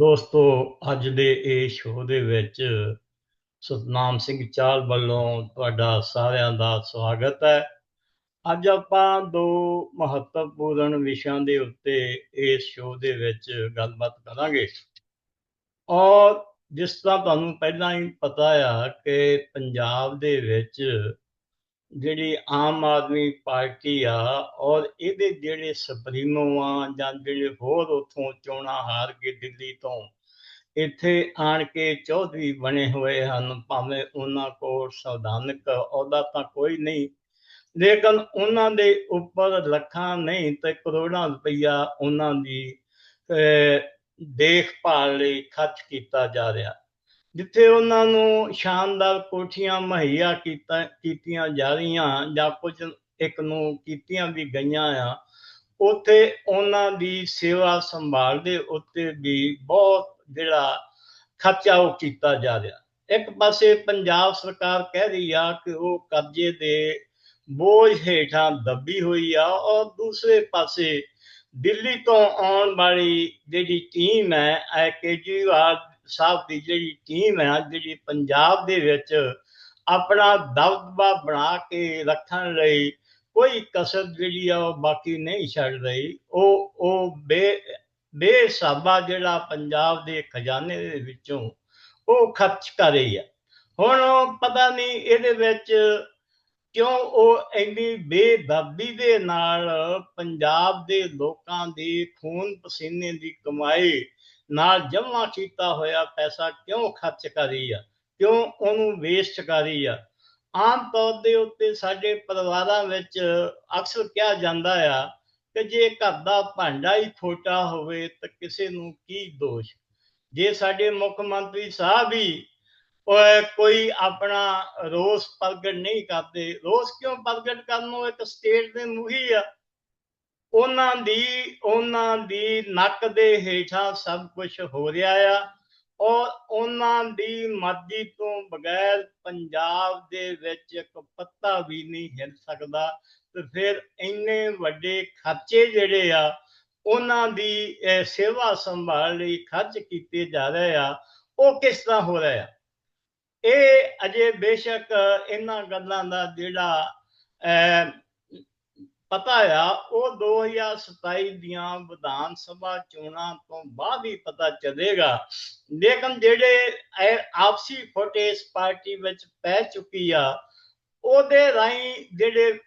ਦੋਸਤੋ, ਅੱਜ ਦੇ ਇਹ ਸ਼ੋਅ ਦੇ ਵਿੱਚ ਸਤਨਾਮ ਸਿੰਘ ਚਾਲ ਵੱਲੋਂ ਤੁਹਾਡਾ ਸਾਰਿਆਂ ਦਾ ਸਵਾਗਤ ਹੈ। ਅੱਜ ਆਪਾਂ ਦੋ ਮਹੱਤਵਪੂਰਨ ਵਿਸ਼ਿਆਂ ਦੇ ਉੱਤੇ ਇਸ ਸ਼ੋਅ ਦੇ ਵਿੱਚ ਗੱਲਬਾਤ ਕਰਾਂਗੇ। ਔਰ ਜਿਸ ਤਰ੍ਹਾਂ ਤੁਹਾਨੂੰ ਪਹਿਲਾਂ ਹੀ ਪਤਾ ਆ ਕਿ ਪੰਜਾਬ ਦੇ ਵਿੱਚ ਜਿਹੜੀ ਆਮ ਆਦਮੀ ਪਾਰਟੀ ਆ ਔਰ ਇਹਦੇ ਜਿਹੜੇ ਸੁਪਰੀਮੋ ਆ ਜਾਂ ਜਿਹੜੇ ਹੋਰ ਉਥੋਂ ਚੋਣਾਂ ਹਾਰ ਕੇ ਦਿੱਲੀ ਤੋਂ, ਇੱਥੇ ਆਣ ਕੇ ਚੌਧਰੀ ਬਣੇ ਹੋਏ ਹਨ, ਭਾਵੇਂ ਉਹਨਾਂ ਕੋਲ ਸੰਵਿਧਾਨਕ ਅਹੁਦਾ ਤਾਂ ਕੋਈ ਨਹੀਂ, ਲੇਕਿਨ ਉਹਨਾਂ ਦੇ ਉੱਪਰ ਲੱਖਾਂ ਨਹੀਂ ਤੇ ਕਰੋੜਾਂ ਰੁਪਈਆ ਉਹਨਾਂ ਦੀ ਦੇਖਭਾਲ ਲਈ ਖਰਚ ਕੀਤਾ ਜਾ ਰਿਹਾ। ਜਿੱਥੇ ਉਹਨਾਂ ਨੂੰ ਸ਼ਾਨਦਾਰ ਕੋਠੀਆਂ ਮਹੱਈਆ ਕੀਤਾ, ਕੀਤੀਆਂ ਜਾ ਰਹੀਆਂ, ਜਾਂ ਕੁਝ ਇੱਕ ਨੂੰ ਕੀਤੀਆਂ ਵੀ ਗਈਆਂ ਆ, ਉਥੇ ਉਹਨਾਂ ਦੀ ਸੇਵਾ ਸੰਭਾਲ ਦੇ ਉੱਤੇ ਵੀ ਬਹੁਤ ਜਿਹੜਾ ਖਰਚਾ ਉਹ ਕੀਤਾ ਜਾ ਰਿਹਾ। ਇੱਕ ਪਾਸੇ ਪੰਜਾਬ ਸਰਕਾਰ ਕਹਿ ਰਹੀ ਆ ਕਿ ਉਹ ਕਰਜ਼ੇ ਦੇ ਬੋਝ ਹੇਠਾਂ ਦੱਬੀ ਹੋਈ ਆ, ਔਰ ਦੂਸਰੇ ਪਾਸੇ ਦਿੱਲੀ ਤੋਂ ਆਉਣ ਵਾਲੀ ਜਿਹੜੀ ਟੀਮ ਹੈ ਐ ਕੇਜਰੀਵਾਲ ਸਾਹਿਬ ਦੀ ਜਿਹੜੀ ਟੀਮ ਹੈ ਜਿਹੜੀ ਪੰਜਾਬ ਦੇ ਵਿੱਚ ਆਪਣਾ ਦਬਦਬਾ ਬਣਾ ਕੇ ਰੱਖਣ ਲਈ ਕੋਈ ਕਸਰ ਜਿਹੜੀ ਆ ਉਹ ਬਾਕੀ ਨਹੀਂ ਛੱਡ ਰਹੀ। ਉਹ ਉਹ ਬੇ ਬੇਸਾਬਾ ਜਿਹੜਾ ਪੰਜਾਬ ਦੇ ਖਜ਼ਾਨੇ ਦੇ ਵਿੱਚੋਂ ਉਹ ਖਰਚ ਕਰ ਰਹੀ ਆ। ਹੁਣ ਪਤਾ ਨਹੀਂ ਇਹਦੇ ਵਿੱਚ ਕਿਉਂ ਉਹ ਇੰਨੀ ਬੇਦਬੀ ਦੇ ਨਾਲ ਪੰਜਾਬ ਦੇ ਲੋਕਾਂ ਦੀ ਖੂਨ ਪਸੀਨੇ ਦੀ ਕਮਾਈ ਨਾਲ ਜਮ੍ਹਾਂ ਕੀਤਾ ਹੋਇਆ ਪੈਸਾ ਕਿਉਂ ਖਰਚ ਕਰੀ ਆ? ਕਿਉਂ ਉਹਨੂੰ ਵੇਸਟ ਕਰੀ ਆ? ਆਮ ਤੌਰ ਦੇ ਉੱਤੇ ਸਾਡੇ ਪਰਿਵਾਰਾਂ ਵਿੱਚ ਅਕਸਰ ਕਿਹਾ ਜਾਂਦਾ ਆ ਕਿ ਜੇ ਘਰ ਦਾ ਭਾਂਡਾ ਹੀ ਖੋਟਾ ਹੋਵੇ ਤਾਂ ਕਿਸੇ ਨੂੰ ਕੀ ਦੋਸ਼? ਜੇ ਸਾਡੇ ਮੁੱਖ ਮੰਤਰੀ ਸਾਹਿਬ ਹੀ ਕੋਈ ਆਪਣਾ ਰੋਸ ਪ੍ਰਗਟ ਨਹੀਂ ਕਰਦੇ, ਰੋਸ ਕਿਉਂ ਪ੍ਰਗਟ ਕਰਨ ਨੂੰ? ਇੱਕ ਸਟੇਟ ਦੇ ਮੂਹੀ ਆ। ਉਹਨਾਂ ਦੀ ਉਹਨਾਂ ਦੀ ਨੱਕ ਦੇ ਹੇਠਾਂ ਸਭ ਕੁਝ ਹੋ ਰਿਹਾ ਆ। ਔਰ ਉਹਨਾਂ ਦੀ ਮਰਜ਼ੀ ਤੋਂ ਬਗੈਰ ਪੰਜਾਬ ਦੇ ਵਿੱਚ ਇੱਕ ਪੱਤਾ ਵੀ ਨਹੀਂ ਹਿੱਲ ਸਕਦਾ। ਤੇ ਫਿਰ ਇੰਨੇ ਵੱਡੇ ਖਰਚੇ ਜਿਹੜੇ ਆ, ਉਹਨਾਂ ਦੀ ਸੇਵਾ ਸੰਭਾਲ ਲਈ ਖਰਚ ਕੀਤੇ ਜਾ ਰਹੇ ਆ, ਉਹ ਕਿਸ ਤਰ੍ਹਾਂ ਹੋ ਰਿਹਾ ਇਹ ਅਜੇ ਬੇਸ਼ੱਕ ਇਹਨਾਂ ਗੱਲਾਂ ਦਾ ਜਿਹੜਾ ਪਤਾ ਆ, ਉਹ 2027 ਦੀਆਂ ਵਿਧਾਨ ਸਭਾ ਚੋਣਾਂ ਤੋਂ ਬਾਅਦ ਹੀ ਪਤਾ ਚੱਲੇਗਾ। ਲੇਕਿਨ ਜਿਹੜੇ ਆਪਸੀ ਫੋਟੇ ਪਾਰਟੀ ਵਿੱਚ ਪੈ ਚੁੱਕੀ ਆ, ਉਹਦੇ ਰਾਈ ਜਿਹੜੇ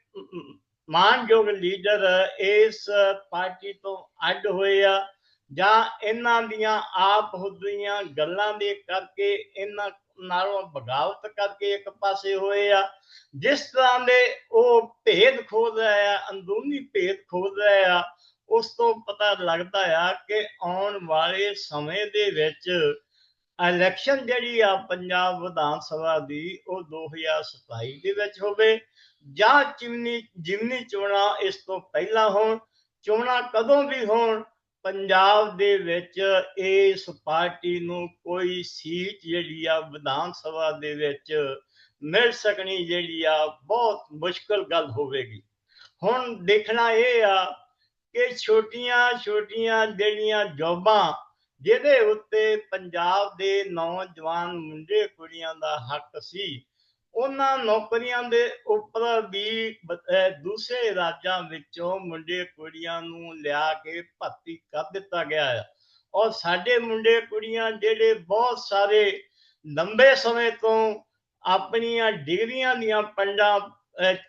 ਮਾਨਯੋਗ ਲੀਡਰ ਇਸ ਪਾਰਟੀ ਤੋਂ ਅੱਡ ਹੋਏ ਆ ਜਾਂ ਇਹਨਾਂ ਦੀਆਂ ਆਪ ਹੁਦੀਆਂ ਗੱਲਾਂ ਦੇ ਕਰਕੇ ਇਹਨਾਂ ਨਾਲੋਂ ਬਗਾਵਤ ਕਰਕੇ ਇੱਕ ਪਾਸੇ ਹੋਏ ਆ, ਜਿਸ ਤਰ੍ਹਾਂ ਦੇ ਉਹ ਭੇਦ ਖੋਦ ਰਿਹਾ ਆ, ਅੰਦਰੂਨੀ ਭੇਦ ਖੋਦ ਰਿਹਾ ਆ, ਉਸ ਤੋਂ ਪਤਾ ਲੱਗਦਾ ਆ ਕਿ ਆਉਣ ਵਾਲੇ ਸਮੇਂ ਦੇ ਵਿੱਚ ਇਲੈਕਸ਼ਨ ਜਿਹੜੀ ਆ ਪੰਜਾਬ ਵਿਧਾਨ ਸਭਾ ਦੀ, ਉਹ 2027 ਦੇ ਵਿੱਚ ਹੋਵੇ ਜਾਂ ਜਿਮਨੀ ਜਿਮਨੀ ਚੋਣਾਂ ਇਸ ਤੋਂ ਪਹਿਲਾਂ ਹੋਣ, ਚੋਣਾਂ ਕਦੋਂ ਵੀ ਹੋਣ ਪੰਜਾਬ ਦੇ ਵਿੱਚ ਇਸ ਪਾਰਟੀ ਨੂੰ ਕੋਈ ਸੀਟ ਜਿਹੜੀ ਆ ਵਿਧਾਨ ਸਭਾ ਦੇ ਵਿੱਚ ਮਿਲ ਸਕਣੀ ਜਿਹੜੀ ਆ ਬਹੁਤ ਮੁਸ਼ਕਲ ਗੱਲ ਹੋਵੇਗੀ। ਹੁਣ ਦੇਖਣਾ ਇਹ ਆ ਕਿ ਛੋਟੀਆਂ ਛੋਟੀਆਂ ਜਿਹੜੀਆਂ ਜੋਬਾਂ ਜਿਹਦੇ ਉੱਤੇ ਪੰਜਾਬ ਦੇ ਨੌਜਵਾਨ ਮੁੰਡੇ ਕੁੜੀਆਂ ਦਾ ਹੱਕ ਸੀ ਉਹਨਾਂ ਨੌਕਰੀਆਂ ਦੇ ਉੱਪਰ ਵੀ ਦੂਸਰੇ ਰਾਜਾਂ ਵਿੱਚੋਂ ਮੁੰਡੇ ਕੁੜੀਆਂ ਨੂੰ ਲਿਆ ਕੇ ਭਰਤੀ ਕਰ ਦਿੱਤਾ ਗਿਆ ਹੈ ਔਰ ਸਾਡੇ ਮੁੰਡੇ ਕੁੜੀਆਂ ਜਿਹੜੇ ਬਹੁਤ ਸਾਰੇ ਲੰਬੇ ਸਮੇਂ ਤੋਂ ਆਪਣੀਆਂ ਡਿਗਰੀਆਂ ਦੀਆਂ ਪੰਡਾਂ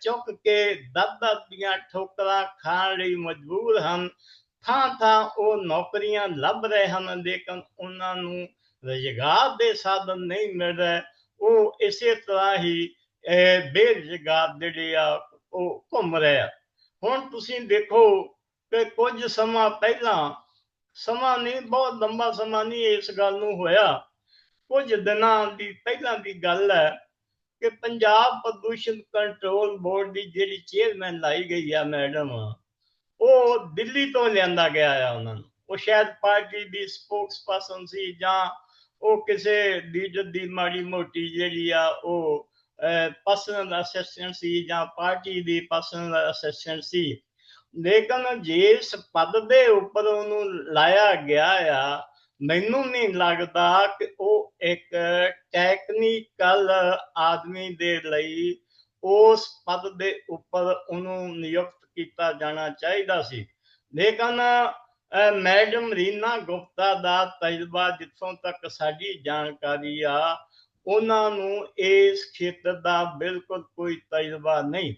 ਚੁੱਕ ਕੇ ਦਰਦ ਦੀਆਂ ਠੋਕਰਾਂ ਖਾਣ ਲਈ ਮਜਬੂਰ ਹਨ, ਥਾਂ ਥਾਂ ਉਹ ਨੌਕਰੀਆਂ ਲੱਭ ਰਹੇ ਹਨ, ਲੇਕਿਨ ਉਹਨਾਂ ਨੂੰ ਰੁਜ਼ਗਾਰ ਦੇ ਸਾਧਨ ਨਹੀਂ ਮਿਲ ਰਹੇ। ਉਹ ਇਸੇ ਤਰ੍ਹਾਂ ਹੀ ਬੇਰੁਜ਼ਗਾਰ ਜਿਹੜੇ ਆ ਉਹ ਘੁੰਮ ਰਹੇ। ਆ ਹੁਣ ਤੁਸੀਂ ਦੇਖੋ ਕਿ ਕੁਝ ਸਮਾਂ ਪਹਿਲਾਂ, ਸਮਾਂ ਨਹੀਂ, ਬਹੁਤ ਲੰਬਾ ਸਮਾਂ ਨਹੀਂ ਇਸ ਗੱਲ ਨੂੰ ਹੋਇਆ। ਕੁਝ ਦਿਨਾਂ ਦੀ, ਪਹਿਲਾਂ ਦੀ ਗੱਲ ਹੈ ਕਿ ਪੰਜਾਬ ਪ੍ਰਦੂਸ਼ਣ ਕੰਟਰੋਲ ਬੋਰਡ ਦੀ ਜਿਹੜੀ ਚੇਅਰਮੈਨ ਲਾਈ ਗਈ ਆ ਮੈਡਮ, ਉਹ ਦਿੱਲੀ ਤੋਂ ਲਿਆਂਦਾ ਗਿਆ ਆ ਉਹਨਾਂ ਨੂੰ। ਉਹ ਸ਼ਾਇਦ ਪਾਰਟੀ ਦੀ ਸਪੋਕਸਪਰਸਨ ਸੀ ਜਾਂ ਉਹ ਕਿਸੇ ਲੀਡਰ ਦੀ ਮਾੜੀ ਮੋਟੀ ਜਿਹੜੀ ਆ ਉਹ ਪਰਸਨਲ ਅਸਿਸਟੈਂਟ ਸੀ ਜਾਂ ਪਾਰਟੀ ਦੀ ਪਰਸਨਲ ਅਸਿਸਟੈਂਟ ਸੀ। ਲੇਕਿਨ ਜਿਸ ਪਦ ਦੇ ਉੱਪਰ ਉਹਨੂੰ ਲਾਇਆ ਗਿਆ ਆ, ਮੈਨੂੰ ਨਹੀਂ ਲੱਗਦਾ ਕਿ ਉਹ ਇੱਕ ਟੈਕਨੀਕਲ ਆਦਮੀ ਦੇ ਲਈ ਉਸ ਪਦ ਦੇ ਉੱਪਰ ਉਹਨੂੰ ਨਿਯੁਕਤ ਕੀਤਾ ਜਾਣਾ ਚਾਹੀਦਾ ਸੀ। ਲੇਕਿਨ ਮੈਡਮ ਰੀਨਾ ਗੁਪਤਾ ਦਾ ਤਜਰਬਾ ਜਿੱਥੋਂ ਤੱਕ ਸਾਡੀ ਜਾਣਕਾਰੀ ਆ, ਉਹਨਾਂ ਨੂੰ ਇਸ ਖੇਤਰ ਦਾ ਬਿਲਕੁਲ ਕੋਈ ਤਜਰਬਾ ਨਹੀਂ।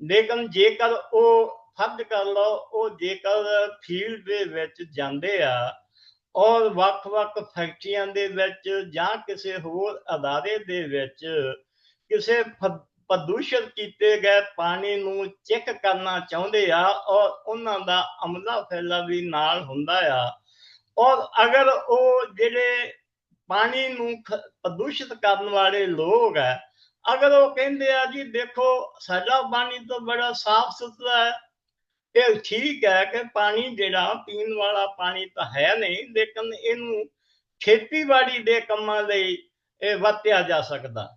ਲੇਕਿਨ ਜੇਕਰ ਉਹ ਫਰਜ਼ ਕਰ ਲਓ, ਉਹ ਜੇਕਰ ਫੀਲਡ ਦੇ ਵਿੱਚ ਜਾਂਦੇ ਆ ਔਰ ਵੱਖ-ਵੱਖ ਫੈਕਟਰੀਆਂ ਦੇ ਵਿੱਚ ਜਾਂ ਕਿਸੇ ਹੋਰ ਅਦਾਰੇ ਦੇ ਵਿੱਚ ਕਿਸੇ ਪ੍ਰਦੂਸ਼ਿਤ ਕੀਤੇ ਗਏ ਪਾਣੀ ਨੂੰ ਚੈੱਕ ਕਰਨਾ ਚਾਹੁੰਦੇ ਆ ਔਰ ਉਹਨਾਂ ਦਾ ਅਮਲਾ ਫੈਲਾ ਵੀ ਨਾਲ ਹੁੰਦਾ ਆ। ਔਰ ਅਗਰ ਉਹ ਜਿਹੜੇ ਪਾਣੀ ਨੂੰ ਪ੍ਰਦੂਸ਼ਿਤ ਕਰਨ ਵਾਲੇ ਲੋਕ ਆ, ਅਗਰ ਉਹ ਕਹਿੰਦੇ ਆ ਜੀ ਦੇਖੋ ਸਾਡਾ ਪਾਣੀ ਤਾਂ ਬੜਾ ਸਾਫ਼ ਸੁਥਰਾ ਹੈ ਇਹ ਠੀਕ ਹੈ ਕਿ ਪਾਣੀ ਜਿਹੜਾ ਪੀਣ ਵਾਲਾ ਪਾਣੀ ਤਾਂ ਹੈ ਨਹੀਂ, ਲੇਕਿਨ ਇਹਨੂੰ ਖੇਤੀਬਾੜੀ ਦੇ ਕੰਮਾਂ ਲਈ ਇਹ ਵਰਤਿਆ ਜਾ ਸਕਦਾ।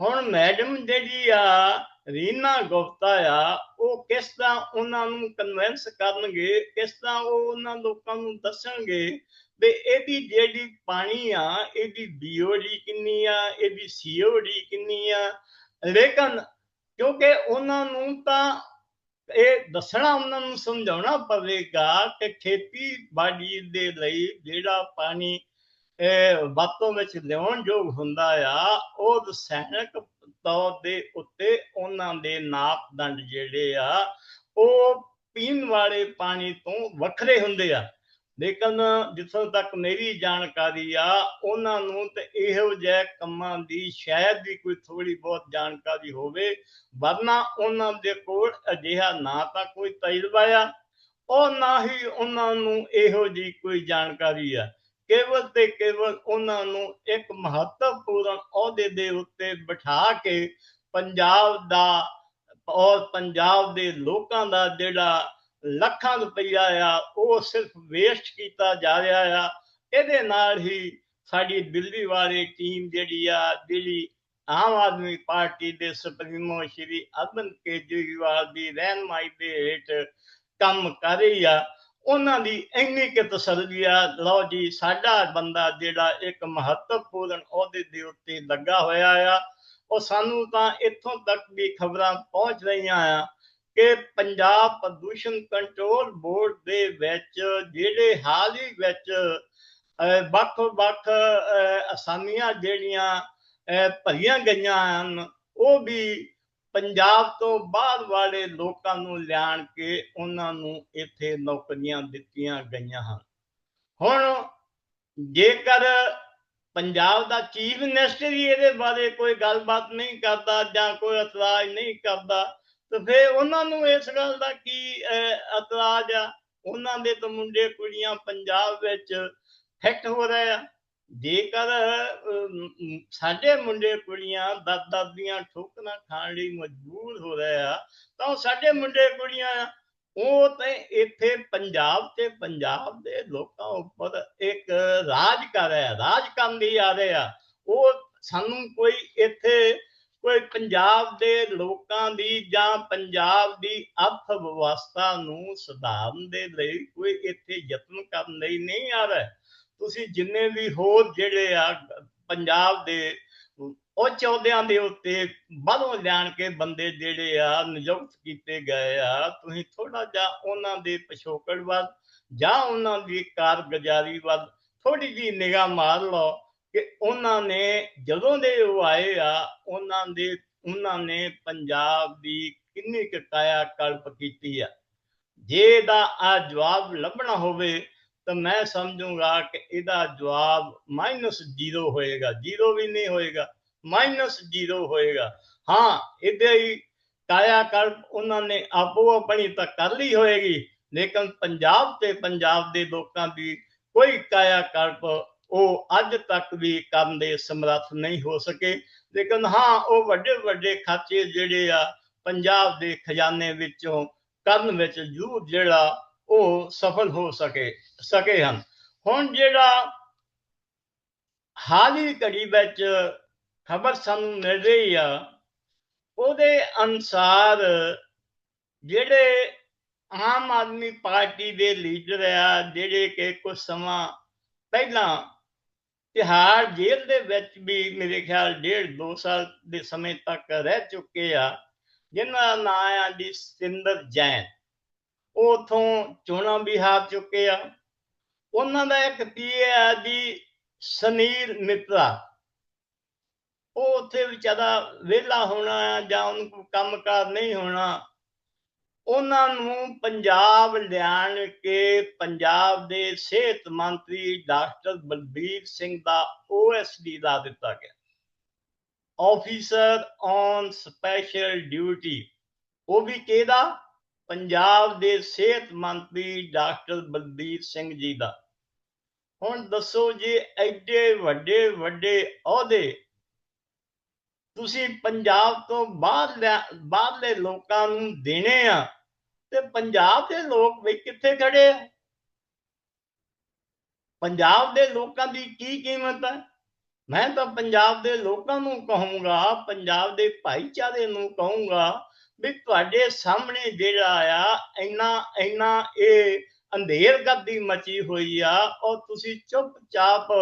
ਹੁਣ ਮੈਡਮ ਜਿਹੜੀ ਆ, ਰੀਨਾ ਗੁਪਤਾ ਆ, ਉਹ ਕਿਸ ਤਰ੍ਹਾਂ ਉਹਨਾਂ ਨੂੰ ਕਨਵਿੰਸ ਕਰਨਗੇ, ਕਿਸ ਤਰ੍ਹਾਂ ਉਹ ਉਹਨਾਂ ਲੋਕਾਂ ਨੂੰ ਦੱਸਣਗੇ? ਵੀ ਇਹਦੀ ਜਿਹੜੀ ਪਾਣੀ ਆ, ਇਹਦੀ ਬੀਓਡੀ ਕਿੰਨੀ ਆ, ਇਹਦੀ ਸੀਓਡੀ ਕਿੰਨੀ ਆ? ਲੇਕਿਨ ਕਿਉਂਕਿ ਉਹਨਾਂ ਨੂੰ ਤਾਂ ਇਹ ਦੱਸਣਾ ਉਹਨਾਂ ਨੂੰ ਸਮਝਾਉਣਾ ਪਵੇਗਾ ਕਿ ਖੇਤੀਬਾੜੀ ਦੇ ਲਈ ਜਿਹੜਾ ਪਾਣੀ ਇਹ ਵਰਤੋਂ ਵਿੱਚ ਲਿਆਉਣ ਯੋਗ ਹੁੰਦਾ ਆ, ਉਹ ਰਸਾਇਣਕ ਤੌਰ ਦੇ ਉੱਤੇ ਉਹਨਾਂ ਦੇ ਨਾਪਦੰਡ ਜਿਹੜੇ ਆ, ਉਹ ਪੀਣ ਵਾਲੇ ਪਾਣੀ ਤੋਂ ਵੱਖਰੇ ਹੁੰਦੇ ਆ। ਲੇਕਿਨ ਜਿੱਥੋਂ ਤੱਕ ਮੇਰੀ ਜਾਣਕਾਰੀ ਆ, ਉਹਨਾਂ ਨੂੰ ਤੇ ਇਹੋ ਜਿਹੇ ਕੰਮਾਂ ਦੀ ਸ਼ਾਇਦ ਵੀ ਕੋਈ ਥੋੜੀ ਬਹੁਤ ਜਾਣਕਾਰੀ ਹੋਵੇ, ਵਰਨਾ ਉਹਨਾਂ ਦੇ ਕੋਲ ਅਜਿਹਾ ਨਾ ਤਾਂ ਕੋਈ ਤਜਰਬਾ ਆ, ਉਹ ਨਾ ਹੀ ਉਹਨਾਂ ਨੂੰ ਇਹੋ ਜੀ ਕੋਈ ਜਾਣਕਾਰੀ ਆ। ਕੇਵਲ ਤੇ ਕੇਵਲ ਉਹਨਾਂ ਨੂੰ ਇੱਕ ਮਹੱਤਵਪੂਰਨ ਅਹੁਦੇ ਦੇ ਉੱਤੇ ਬਿਠਾ ਕੇ ਪੰਜਾਬ ਦਾ ਔਰ ਪੰਜਾਬ ਦੇ ਲੋਕਾਂ ਦਾ ਜਿਹੜਾ ਲੱਖਾਂ ਰੁਪਈਆ ਆ, ਉਹ ਸਿਰਫ ਵੇਸਟ ਕੀਤਾ ਜਾ ਰਿਹਾ ਆ। ਇਹਦੇ ਨਾਲ ਹੀ ਸਾਡੀ ਦਿੱਲੀ ਵਾਲੀ ਟੀਮ ਜਿਹੜੀ ਆ, ਜਿਹੜੀ ਆਮ ਆਦਮੀ ਪਾਰਟੀ ਦੇ ਸੁਪਰੀਮੋ ਸ਼੍ਰੀ ਅਰਵਿੰਦ ਕੇਜਰੀਵਾਲ ਦੀ ਰਹਿਨਮਾਈ ਦੇ ਹੇਠ ਕੰਮ ਕਰ ਰਹੀ ਆ ਉਹਨਾਂ ਦੀ ਇੰਨੀ ਕਿ ਤਸੱਲੀ ਆ ਲਓ ਜੀ ਸਾਡਾ ਬੰਦਾ ਜਿਹੜਾ ਇੱਕ ਮਹੱਤਵਪੂਰਨ ਅਹੁਦੇ ਦੇ ਉੱਤੇ ਲੱਗਾ ਹੋਇਆ ਆ ਉਹ ਸਾਨੂੰ ਤਾਂ ਇੱਥੋਂ ਤੱਕ ਵੀ ਖਬਰਾਂ ਪਹੁੰਚ ਰਹੀਆਂ ਆ ਕਿ ਪੰਜਾਬ ਪ੍ਰਦੂਸ਼ਣ ਕੰਟਰੋਲ ਬੋਰਡ ਦੇ ਵਿੱਚ ਜਿਹੜੇ ਹਾਲ ਹੀ ਵਿੱਚ ਵੱਖ-ਵੱਖ ਅਹ, ਅਸਾਮੀਆਂ ਜਿਹੜੀਆਂ ਭਰੀਆਂ ਗਈਆਂ ਹਨ ਉਹ ਵੀ ਪੰਜਾਬ ਤੋਂ ਬਾਹਰ ਵਾਲੇ ਲੋਕਾਂ ਨੂੰ ਲਿਆਣ ਕੇ ਉਹਨਾਂ ਨੂੰ ਇੱਥੇ ਨੌਕਰੀਆਂ ਦਿੱਤੀਆਂ ਗਈਆਂ ਹਨ। ਹੁਣ ਜੇਕਰ ਪੰਜਾਬ ਦਾ ਚੀਫ ਮਿਨਿਸਟਰ ਹੀ ਇਹਦੇ ਬਾਰੇ ਕੋਈ ਗੱਲਬਾਤ ਨਹੀਂ ਕਰਦਾ ਜਾਂ ਕੋਈ ਇਤਰਾਜ਼ ਨਹੀਂ ਕਰਦਾ, ਤੇ ਫਿਰ ਉਹਨਾਂ ਨੂੰ ਇਸ ਗੱਲ ਦਾ ਕੀ ਇਤਰਾਜ਼ ਆ? ਉਹਨਾਂ ਦੇ ਤਾਂ ਮੁੰਡੇ ਕੁੜੀਆਂ ਪੰਜਾਬ ਵਿੱਚ ਫਿੱਟ ਹੋ ਰਹੇ ਆ। ਜੇਕਰ ਸਾਡੇ ਮੁੰਡੇ ਕੁੜੀਆਂ ਦਸ ਦੀਆਂ ਠੋਕਰਾਂ ਖਾਣ ਲਈ ਮਜਬੂਰ ਹੋ ਰਹੇ ਆ, ਤਾਂ ਉਹ ਸਾਡੇ ਮੁੰਡੇ ਕੁੜੀਆਂ, ਉਹ ਤੇ ਇੱਥੇ ਪੰਜਾਬ ਤੇ ਪੰਜਾਬ ਦੇ ਲੋਕਾਂ ਉੱਪਰ ਇੱਕ ਰਾਜ ਕਰ ਰਿਹਾ ਰਾਜ ਕਰਨ ਕਰਦੇ ਆ ਰਿਹਾ ਉਹ ਸਾਨੂੰ ਕੋਈ ਇੱਥੇ ਕੋਈ ਪੰਜਾਬ ਦੇ ਲੋਕਾਂ ਦੀ ਜਾਂ ਪੰਜਾਬ ਦੀ ਅਰਥ ਵਿਵਸਥਾ ਨੂੰ ਸੁਧਾਰਨ ਦੇ ਲਈ ਕੋਈ ਇੱਥੇ ਯਤਨ ਕਰਨ ਲਈ ਨਹੀਂ ਆ ਰਿਹਾ। ਤੁਸੀਂ ਜਿੰਨੇ ਵੀ ਹੋਰ ਜਿਹੜੇ ਆ, ਪੰਜਾਬ ਦੇ ਉੱਚ ਅਹੁਦਿਆਂ ਦੇ ਉੱਤੇ ਬਾਹਰੋਂ ਲਿਆਣ ਕੇ ਬੰਦੇ ਜਿਹੜੇ ਆ, ਨਿਯੁਕਤ ਕੀਤੇ ਗਏ ਆ, ਤੁਸੀਂ ਥੋੜਾ ਜਿਹਾ ਉਹਨਾਂ ਦੇ ਪਿਛੋਕੜ ਵੱਲ ਜਾਂ ਉਹਨਾਂ ਦੀ ਕਾਰਗੁਜ਼ਾਰੀ ਵੱਲ ਥੋੜੀ ਜੀ ਨਿਗਾਹ ਮਾਰ ਲਓ ਕਿ ਉਹਨਾਂ ਨੇ ਜਦੋਂ ਦੇ ਉਹ ਆਏ ਆ, ਉਹਨਾਂ ਦੇ, ਉਹਨਾਂ ਨੇ ਪੰਜਾਬ ਦੀ ਕਿੰਨੀ ਕੁ ਕਾਇਆ ਕਲਪ ਕੀਤੀ ਆ। ਜੇ ਦਾ ਆ ਜਵਾਬ ਲੱਭਣਾ ਹੋਵੇ ਤਾਂ ਮੈਂ ਸਮਝੂੰਗਾ ਕਿ ਇਹਦਾ ਜਵਾਬ ਮਾਈਨਸ ਜ਼ੀਰੋ ਹੋਏਗਾ। ਜ਼ੀਰੋ ਵੀ ਨਹੀਂ ਹੋਏਗਾ ਮਾਈਨਸ ਜ਼ੀਰੋ ਹੋਏਗਾ। ਹਾਂ, ਇਹਦੇ ਹੀ ਕਾਇਆ ਕਲਪ ਉਹਨਾਂ ਨੇ ਆਪੋ ਆਪਣੀ ਤਾਂ ਕਰ ਲਈ ਹੋਏਗੀ, ਲੇਕਿਨ ਪੰਜਾਬ ਤੇ ਪੰਜਾਬ ਦੇ ਲੋਕਾਂ ਦੀ ਕੋਈ ਕਾਇਆ ਕਲਪ ਉਹ ਅੱਜ ਤੱਕ ਵੀ ਕਰਨ ਦੇ ਸਮਰੱਥ ਨਹੀਂ ਹੋ ਸਕੇ। ਲੇਕਿਨ ਹਾਂ, ਉਹ ਵੱਡੇ ਵੱਡੇ ਖਾਤੇ ਜਿਹੜੇ ਆ ਪੰਜਾਬ ਦੇ ਖਜ਼ਾਨੇ ਵਿੱਚੋਂ ਕਰਨ ਵਿੱਚ ਜ਼ਰੂਰ ਜਿਹੜਾ ਉਹ ਸਫਲ ਹੋ ਸਕੇ ਸਕੇ ਹਨ। ਹੁਣ ਜਿਹੜਾ ਹਾਲ ਹੀ ਘੜੀ ਵਿੱਚ ਖਬਰ ਸਾਨੂੰ ਮਿਲ ਰਹੀ ਆ, ਉਹਦੇ ਅਨਸਾਰ ਜਿਹੜੇ ਆਮ ਆਦਮੀ ਪਾਰਟੀ ਦੇ ਲੀਡਰ ਆ, ਜਿਹੜੇ ਕਿ ਕੁਝ ਸਮਾਂ ਪਹਿਲਾਂ ਤਿਹਾੜ ਜੇਲ੍ਹ ਦੇ ਵਿੱਚ ਵੀ ਮੇਰੇ ਖਿਆਲ ਡੇਢ ਦੋ ਸਾਲ ਦੇ ਸਮੇਂ ਤੱਕ ਰਹਿ ਚੁੱਕੇ ਆ, ਜਿਨ੍ਹਾਂ ਦਾ ਨਾਂ ਆ ਜੀ ਸਤਿੰਦਰ ਜੈਨ। ਉਥੋਂ ਚੋਣਾਂ ਵੀ ਹਾਰ ਚੁੱਕੇ ਆ। ਉਹਨਾਂ ਦਾ ਇੱਕ ਪੀਏ ਆ ਜੀ? ਸੁਨੀਲ ਮਿੱਤਰਾ। ਉਹ ਉੱਥੇ ਵਿਚਾਰਾ ਵਿਹਲਾ ਹੋਣਾ ਜਾਂ ਉਹਨੂੰ ਕੋਈ ਕੰਮਕਾਰ ਨਹੀਂ ਹੋਣਾ। ਉਹਨਾਂ ਨੂੰ ਪੰਜਾਬ ਲਿਆਣ ਕੇ ਪੰਜਾਬ ਦੇ ਸਿਹਤ ਮੰਤਰੀ ਡਾਕਟਰ ਬਲਬੀਰ ਸਿੰਘ ਦਾ ਓਐਸਡੀ ਦਾ ਦਿੱਤਾ ਗਿਆ। ਆਫੀਸਰ ਔਨ ਸਪੈਸ਼ਲ ਡਿਊਟੀ ਉਹ ਵੀ ਕਿਹਦਾ? ਪੰਜਾਬ ਦੇ ਸਿਹਤ ਮੰਤਰੀ ਡਾਕਟਰ ਬਲਬੀਰ ਸਿੰਘ ਜੀ ਦਾ। ਹੁਣ ਦੱਸੋ ਜੀ ਐਡੇ ਵੱਡੇ ਵੱਡੇ ਅਹੁਦੇ ਤੁਸੀਂ ਪੰਜਾਬ ਤੋਂ ਬਾਹਰ ਬਾਹਰਲੇ ਲੋਕਾਂ ਨੂੰ ਦੇਣੇ ਆ ਤੇ ਪੰਜਾਬ ਦੇ ਲੋਕ ਵੀ ਕਿੱਥੇ ਖੜੇ ਆ? ਪੰਜਾਬ ਦੇ ਲੋਕਾਂ ਦੀ ਕੀ ਕੀਮਤ ਹੈ ਮੈਂ ਤਾਂ ਪੰਜਾਬ ਦੇ ਲੋਕਾਂ ਨੂੰ ਕਹੂੰਗਾ, ਪੰਜਾਬ ਦੇ ਭਾਈਚਾਰੇ ਨੂੰ ਕਹੂੰਗਾ ਵੀ ਤੁਹਾਡੇ ਸਾਹਮਣੇ ਜਿਹੜਾ ਆ, ਇੰਨਾ ਇੰਨਾ ਇਹ ਅੰਧੇਰ ਮਚੀ ਹੋਈ ਆ ਔਰ ਤੁਸੀਂ ਚੁੱਪਚਾਪ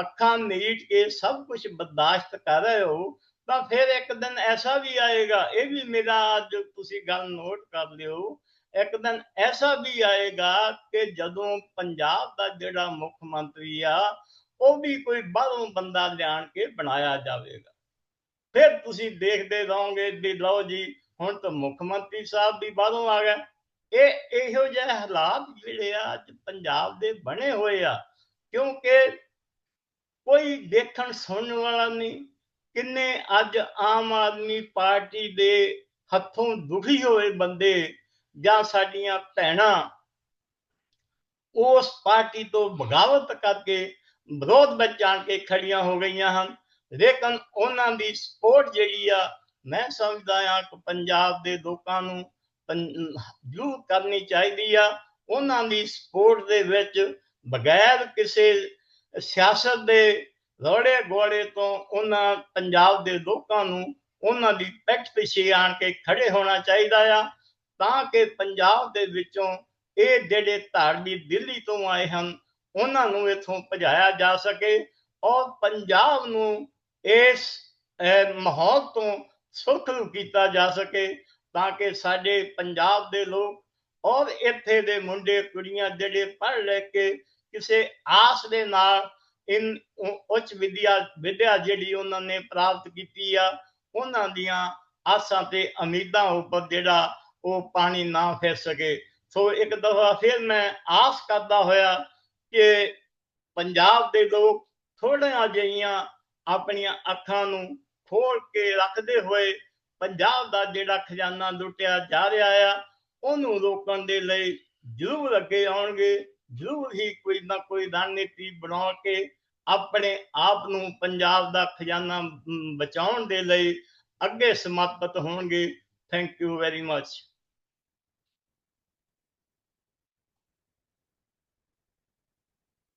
ਅੱਖਾਂ ਮੀਟ ਕੇ ਸਭ ਕੁਝ ਬਰਦਾਸ਼ਤ ਕਰ ਰਹੇ ਹੋ, ਤਾਂ ਫਿਰ ਇੱਕ ਦਿਨ ਐਸਾ ਵੀ ਆਏਗਾ, ਇਹ ਵੀ ਮੇਰਾ ਅੱਜ ਤੁਸੀਂ ਗੱਲ ਨੋਟ ਕਰ ਲਿਓ, ਇੱਕ ਦਿਨ ਐਸਾ ਵੀ ਆਏਗਾ ਕਿ ਜਦੋਂ ਪੰਜਾਬ ਦਾ ਜਿਹੜਾ ਮੁੱਖ ਮੰਤਰੀ ਆ, ਉਹ ਵੀ ਕੋਈ ਬਾਹਰੋਂ ਬੰਦਾ ਲਿਆਣ ਕੇ ਬਣਾਇਆ ਜਾਵੇਗਾ। ਫਿਰ ਤੁਸੀਂ ਦੇਖਦੇ ਰਹੋਗੇ ਵੀ ਲਓ ਜੀ ਹੁਣ ਤਾਂ ਮੁੱਖ ਮੰਤਰੀ ਸਾਹਿਬ ਵੀ ਬਾਹਰੋਂ ਆ ਗਏ। ਇਹ ਇਹੋ ਜਿਹੇ ਹਾਲਾਤ ਜਿਹੜੇ ਆ, ਅੱਜ ਪੰਜਾਬ ਦੇ ਬਣੇ ਹੋਏ ਆ। ਕਿਉਂਕਿ ਕੋਈ ਦੇਖਣ ਸੁਣਨ ਵਾਲਾ ਨਹੀਂ, ਕਿੰਨੇ ਅੱਜ ਆਮ ਆਦਮੀ ਪਾਰਟੀ ਦੇ ਹੱਥੋਂ ਦੁਖੀ ਹੋਏ ਬੰਦੇ ਜਾਂ ਸਾਡੀਆਂ ਭੈਣਾਂ ਉਸ ਪਾਰਟੀ ਤੋਂ ਬਗਾਵਤ ਕਰਕੇ ਵਿਰੋਧ ਵਿੱਚ ਜਾਣ ਕੇ ਖੜੀਆਂ ਹੋ ਗਈਆਂ ਹਨ। ਲੇਕਿਨ ਉਹਨਾਂ ਦੀ ਸਪੋਰਟ ਜਿਹੜੀ ਆ ਮੈਂ ਸਮਝਦਾ ਹਾਂ ਕਿ ਪੰਜਾਬ ਦੇ ਲੋਕਾਂ ਨੂੰ ਜ਼ਰੂਰ ਕਰਨੀ ਚਾਹੀਦੀ ਆ। ਉਹਨਾਂ ਦੀ ਸਪੋਰਟ ਦੇ ਵਿੱਚ ਬਗੈਰ ਕਿਸੇ ਸਿਆਸਤ ਦੇ ਰੋੜੇ ਗੋੜੇ ਤੋਂ ਉਹਨਾਂ ਪੰਜਾਬ ਦੇ ਲੋਕਾਂ ਨੂੰ ਉਹਨਾਂ ਦੀ ਪੈਕਟ ਪਿੱਛੇ ਆਣ ਕੇ ਖੜੇ ਹੋਣਾ ਚਾਹੀਦਾ ਆ ਤਾਂ ਕਿ ਪੰਜਾਬ ਦੇ ਵਿੱਚੋਂ ਇਹ ਜਿਹੜੇ ਧਾਰਮਿਕ ਦਿੱਲੀ ਤੋਂ ਆਏ ਹਨ, ਉਹਨਾਂ ਨੂੰ ਇਥੋਂ ਭਜਾਇਆ ਜਾ ਸਕੇ। ਔਰ ਪੰਜਾਬ ਨੂੰ ਇਸ ਮਾਹੌਲ ਤੋਂ ਸੁਰੱਖਿਅਤ ਕੀਤਾ ਜਾ ਸਕੇ ਤਾਂ ਕਿ ਸਾਡੇ ਪੰਜਾਬ ਦੇ ਲੋਕ ਔਰ ਇੱਥੇ ਦੇ ਮੁੰਡੇ ਕੁੜੀਆਂ ਜਿਹੜੇ ਪੜ੍ਹ ਲੈ ਕੇ ਕਿਸੇ ਆਸ ਦੇ ਨਾਲ ਇਨ ਉੱਚ ਵਿਦਿਆ ਵਿਦਿਆ ਜਿਹੜੀ ਉਹਨਾਂ ਨੇ ਪ੍ਰਾਪਤ ਕੀਤੀ ਆ, ਉਹਨਾਂ ਦੀਆਂ ਆਸਾਂ ਤੇ ਉਮੀਦਾਂ ਉੱਪਰ ਜਿਹੜਾ ਉਹ ਪਾਣੀ ਨਾ ਫਿਰ ਸਕੇ। ਸੋ ਇੱਕ ਦਫਾ ਫਿਰ ਮੈਂ ਆਸ ਕਰਦਾ ਹੋਇਆ ਕਿ ਪੰਜਾਬ ਦੇ ਲੋਕ ਥੋੜੀਆਂ ਜਿਹੀਆਂ ਆਪਣੀਆਂ ਅੱਖਾਂ ਨੂੰ ਖੋਲ ਕੇ ਰੱਖਦੇ ਹੋਏ ਪੰਜਾਬ ਦਾ ਜਿਹੜਾ ਖਜ਼ਾਨਾ ਲੁੱਟਿਆ ਜਾ ਰਿਹਾ ਆ, ਉਹਨੂੰ ਰੋਕਣ ਦੇ ਲਈ ਜ਼ਰੂਰ ਅੱਗੇ ਆਉਣਗੇ, ਜ਼ਰੂਰ ਹੀ ਕੋਈ ਨਾ ਕੋਈ ਰਣਨੀਤੀ ਬਣਾ ਕੇ ਆਪਣੇ ਆਪ ਨੂੰ ਪੰਜਾਬ ਦਾ ਖਜ਼ਾਨਾ ਬਚਾਉਣ ਦੇ ਲਈ ਅੱਗੇ ਸਮਰਪਿਤ ਹੋਣਗੇ। Thank you very much